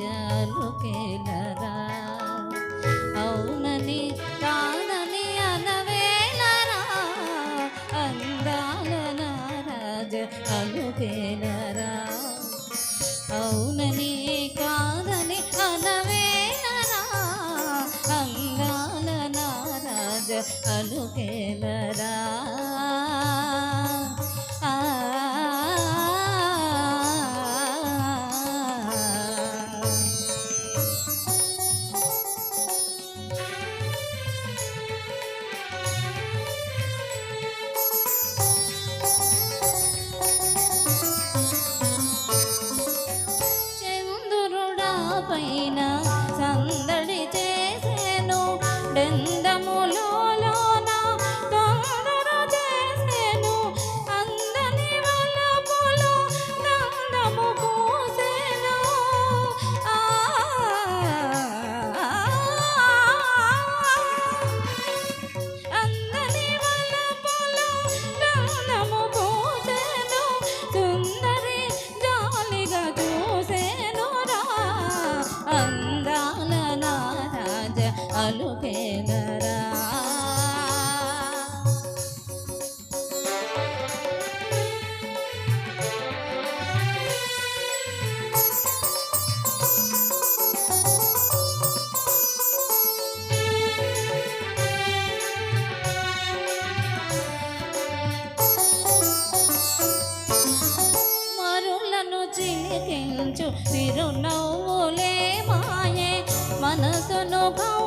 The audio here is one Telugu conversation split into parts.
రాజ్యాలు కేలరా. అవునని కాదని అనవేలరా. అందాల నారాజ అలు అవునని కాదని అనవేలరా. అందాల నారాజ అలు পাই না అలుకేలరా మరులను చిలికించు చిరునవ్వులే మాయే మనసును కవ్వించు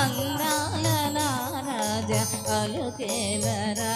అందాల నారాజ అలుకేలరా.